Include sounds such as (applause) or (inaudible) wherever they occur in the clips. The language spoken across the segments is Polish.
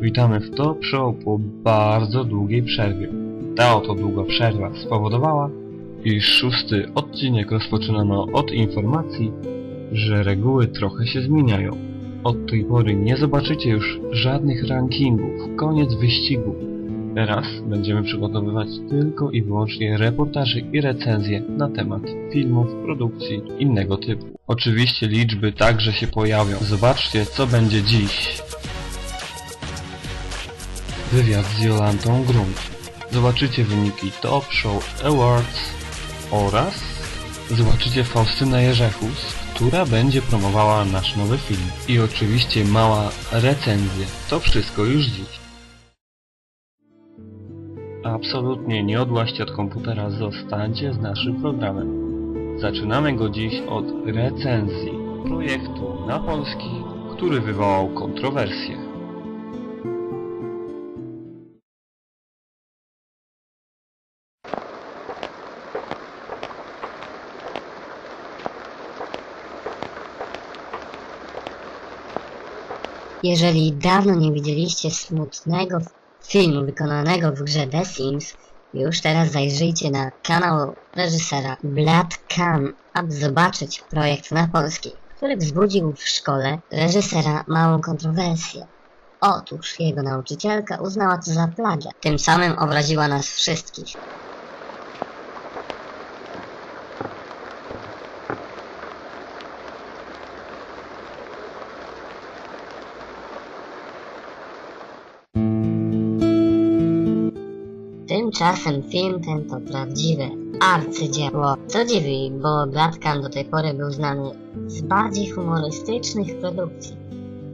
Witamy w Top Show po bardzo długiej przerwie. Ta oto długa przerwa spowodowała, iż szósty odcinek rozpoczynano od informacji, że reguły trochę się zmieniają. Od tej pory nie zobaczycie już żadnych rankingów, koniec wyścigu. Teraz będziemy przygotowywać tylko i wyłącznie reportaże i recenzje na temat filmów, produkcji innego typu. Oczywiście liczby także się pojawią. Zobaczcie co będzie dziś. Wywiad z Jolantą Grunt. Zobaczycie wyniki Top Show Awards oraz zobaczycie Faustynę Jerzechus, która będzie promowała nasz nowy film. I oczywiście mała recenzja. To wszystko już dziś. Absolutnie nie odłaźcie od komputera, zostańcie z naszym programem. Zaczynamy go dziś od recenzji projektu na polski, który wywołał kontrowersję. Jeżeli dawno nie widzieliście smutnego filmu wykonanego w grze The Sims, już teraz zajrzyjcie na kanał reżysera Blad Khan, aby zobaczyć projekt na polski, który wzbudził w szkole reżysera małą kontrowersję. Otóż jego nauczycielka uznała to za plagiat, tym samym obraziła nas wszystkich. Tymczasem film ten to prawdziwe arcydzieło. Co dziwi, bo Blatkan do tej pory był znany z bardziej humorystycznych produkcji.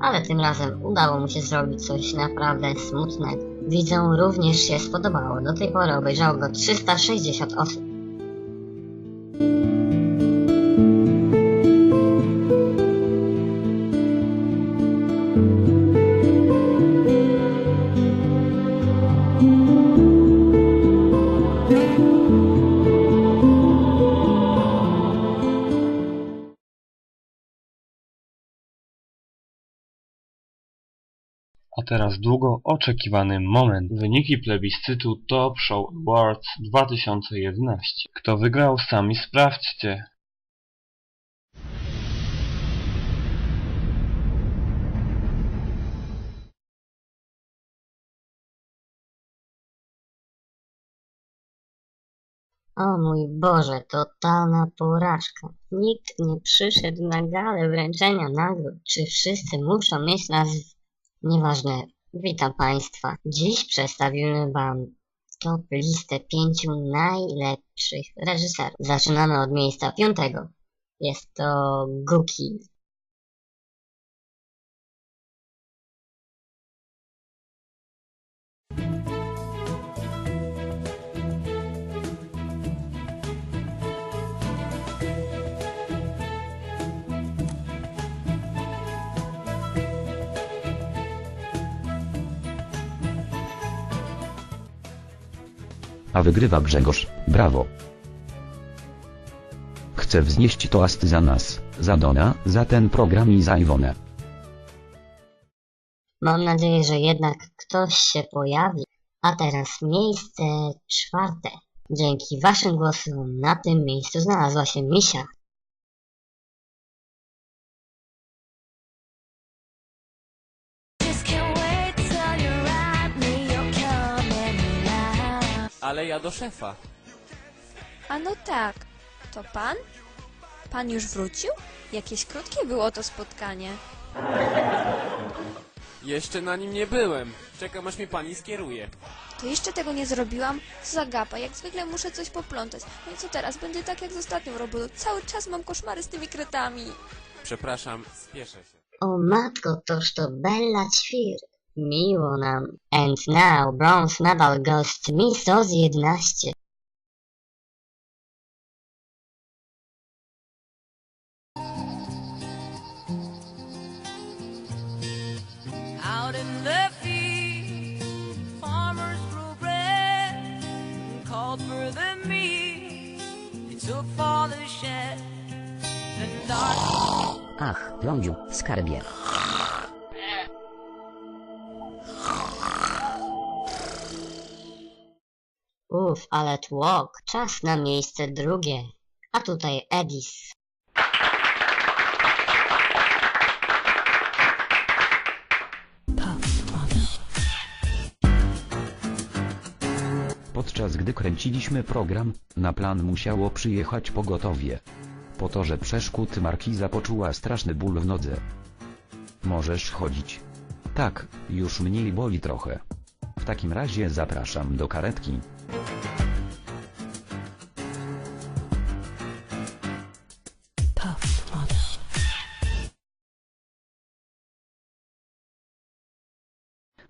Ale tym razem udało mu się zrobić coś naprawdę smutnego. Widzom również się spodobało. Do tej pory obejrzało go 360 osób. A teraz długo oczekiwany moment. Wyniki plebiscytu Top Show Awards 2011. Kto wygrał, sami sprawdźcie. O mój Boże, totalna porażka. Nikt nie przyszedł na galę wręczenia nagród. Czy wszyscy muszą mieć nazw? Nieważne. Witam Państwa. Dziś przedstawimy Wam top listę pięciu najlepszych reżyserów. Zaczynamy od miejsca piątego. Jest to Guki. A wygrywa Grzegorz, brawo. Chcę wznieść toast za nas, za Dona, za ten program i za Iwonę. Mam nadzieję, że jednak ktoś się pojawi. A teraz miejsce czwarte. Dzięki Waszym głosom na tym miejscu znalazła się Misia. Ale ja do szefa. A no tak, to pan? Pan już wrócił? Jakieś krótkie było to spotkanie. Jeszcze na nim nie byłem. Czekam aż mi pani skieruje. To jeszcze tego nie zrobiłam? Zagapa, jak zwykle muszę coś poplątać. No i co teraz? Będzie tak jak z ostatnią robotą. Cały czas mam koszmary z tymi kretami. Przepraszam, spieszę się. O matko, toż to Bella Ćwir. Miło nam. And now bronze medal goes to Miss Oz 11. Out in the field, farmers grew bread and called for the meat. They took for the shed and dark Ach, lądziu, skarbie. Ale tłok. Czas na miejsce drugie. A tutaj Edis. Podczas gdy kręciliśmy program, na plan musiało przyjechać pogotowie. Po to, że przeszkód Markiza poczuła straszny ból w nodze. Możesz chodzić. Tak, już mniej boli trochę. W takim razie zapraszam do karetki.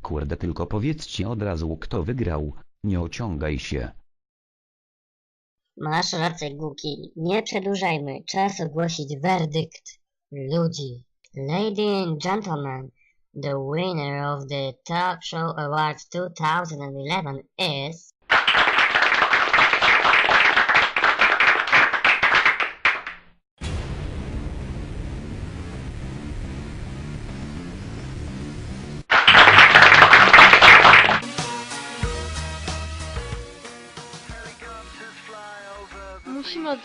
Kurde tylko powiedzcie od razu kto wygrał, nie ociągaj się. Masz rację, Guki. Nie przedłużajmy. Czas ogłosić werdykt ludzi. Lady and gentlemen, the winner of the Talk Show Awards 2011 is...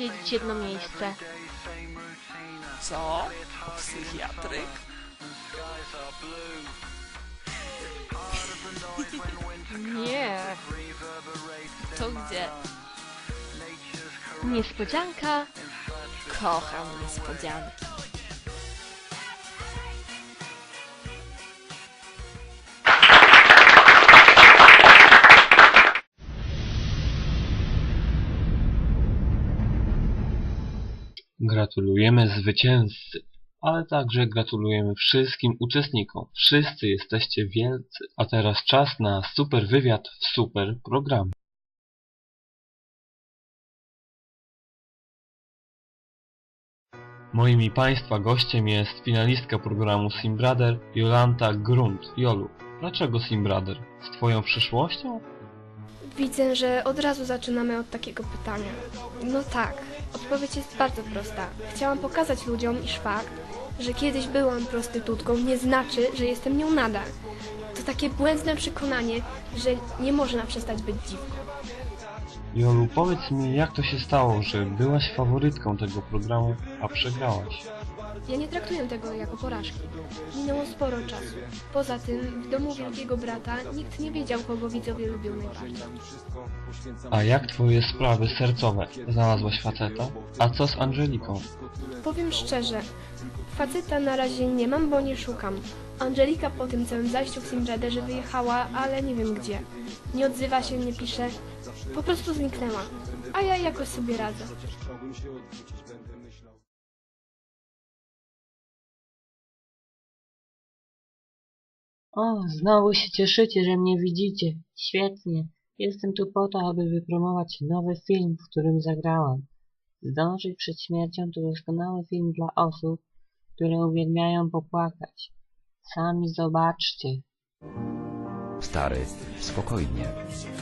odwiedzić jedno miejsce. Co? Psychiatryk? (laughs) Nie. To gdzie? Niespodzianka. Kocham niespodzianki. Gratulujemy zwycięzcy, ale także gratulujemy wszystkim uczestnikom. Wszyscy jesteście wielcy. A teraz czas na super wywiad w super programie. Moim i Państwa gościem jest finalistka programu Sim Brother Jolanta Grunt. Jolu, dlaczego Sim Brother? Z Twoją przyszłością? Widzę, że od razu zaczynamy od takiego pytania. No tak, odpowiedź jest bardzo prosta. Chciałam pokazać ludziom, iż fakt, że kiedyś byłam prostytutką, nie znaczy, że jestem nią nadal. To takie błędne przekonanie, że nie można przestać być dziwką. Jolu, powiedz mi, jak to się stało, że byłaś faworytką tego programu, a przegrałaś? Ja nie traktuję tego jako porażki. Minęło sporo czasu. Poza tym, w domu Wielkiego Brata nikt nie wiedział, kogo widzowie lubią najbardziej. A jak twoje sprawy sercowe? Znalazłaś faceta? A co z Angeliką? Powiem szczerze, faceta na razie nie mam, bo nie szukam. Angelika po tym całym zajściu w Simbraderze wyjechała, ale nie wiem gdzie. Nie odzywa się, nie pisze. Po prostu zniknęła. A ja jakoś sobie radzę. O, znowu się cieszycie, że mnie widzicie. Świetnie. Jestem tu po to, aby wypromować nowy film, w którym zagrałam. Zdążyć przed śmiercią to doskonały film dla osób, które uwielbiają popłakać. Sami zobaczcie. Stary, spokojnie.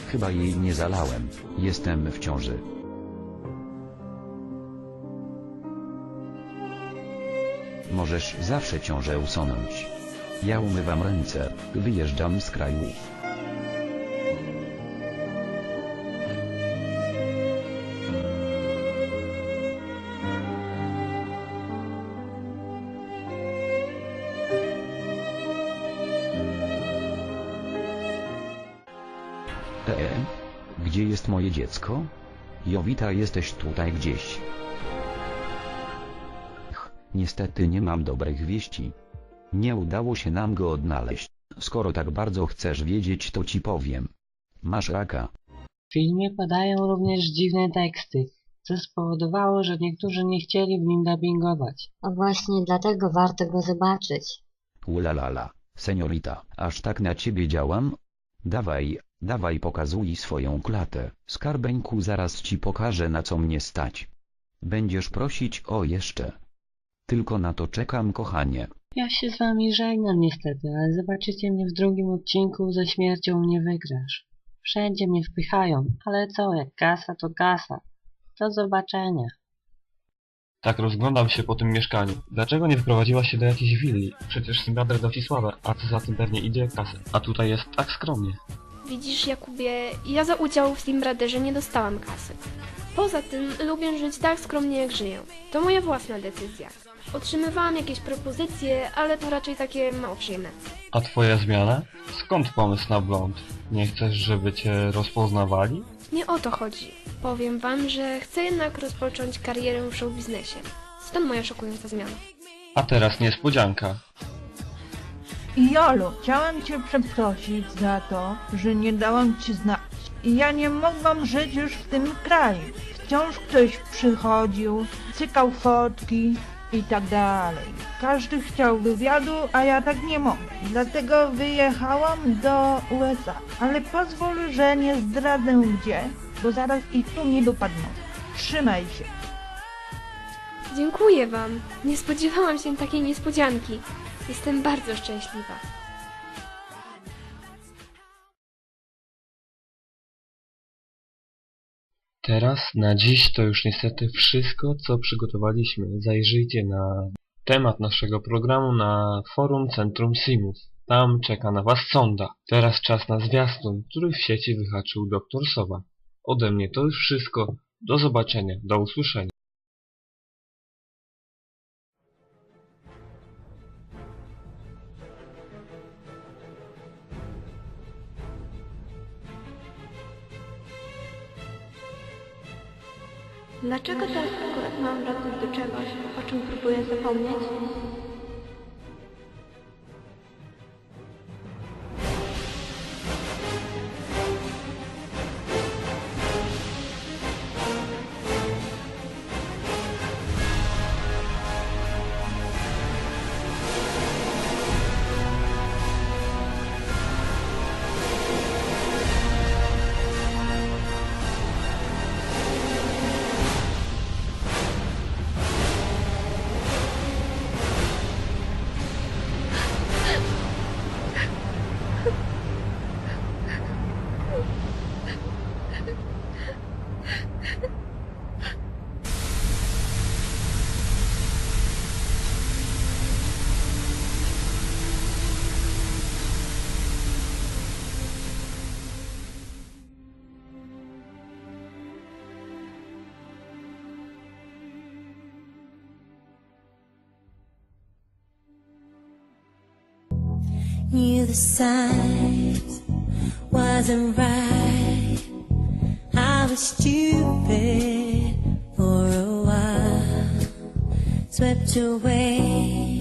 Chyba jej nie zalałem, jestem w ciąży. Możesz zawsze ciążę usunąć. Ja umywam ręce, wyjeżdżam z kraju. Eee? Gdzie jest moje dziecko? Jowita jesteś tutaj gdzieś. Ch, niestety nie mam dobrych wieści. Nie udało się nam go odnaleźć. Skoro tak bardzo chcesz wiedzieć to ci powiem. Masz raka. W filmie padają również dziwne teksty, co spowodowało, że niektórzy nie chcieli w nim dubbingować. A właśnie dlatego warto go zobaczyć. Ulalala, seniorita, aż tak na ciebie działam? Dawaj, dawaj pokazuj swoją klatę. Skarbeńku zaraz ci pokażę na co mnie stać. Będziesz prosić o jeszcze. Tylko na to czekam kochanie. Ja się z wami żegnam niestety, ale zobaczycie mnie w drugim odcinku ze śmiercią nie wygrasz. Wszędzie mnie wpychają, ale co, jak kasa to kasa. Do zobaczenia. Tak rozglądam się po tym mieszkaniu. Dlaczego nie wprowadziła się do jakiejś willi? Przecież Simbrader da ci sławę, a co za tym pewnie idzie kasę. A tutaj jest tak skromnie. Widzisz, Jakubie, ja za udział w Team Brotherze nie dostałam kasy. Poza tym lubię żyć tak skromnie jak żyję. To moja własna decyzja. Otrzymywałam jakieś propozycje, ale to raczej takie mało przyjemne. A twoja zmiana? Skąd pomysł na blond? Nie chcesz, żeby cię rozpoznawali? Nie o to chodzi. Powiem wam, że chcę jednak rozpocząć karierę w showbiznesie. Stąd moja szokująca zmiana. A teraz niespodzianka. Jolu, chciałam Cię przeprosić za to, że nie dałam Ci znać. Ja nie mogłam żyć już w tym kraju. Wciąż ktoś przychodził, cykał fotki i tak dalej. Każdy chciał wywiadu, a ja tak nie mogę. Dlatego wyjechałam do USA. Ale pozwól, że nie zdradzę gdzie, bo zaraz i tu mi dopadną. Trzymaj się. Dziękuję wam. Nie spodziewałam się takiej niespodzianki. Jestem bardzo szczęśliwa. Teraz na dziś to już niestety wszystko, co przygotowaliśmy. Zajrzyjcie na temat naszego programu na forum Centrum Simów. Tam czeka na Was sonda. Teraz czas na zwiastun, który w sieci wyhaczył dr Sowa. Ode mnie to już wszystko. Do zobaczenia. Do usłyszenia. Dlaczego teraz akurat mam wracać do czegoś, o czym próbuję zapomnieć? Knew the signs. Wasn't right. I was stupid for a while, swept away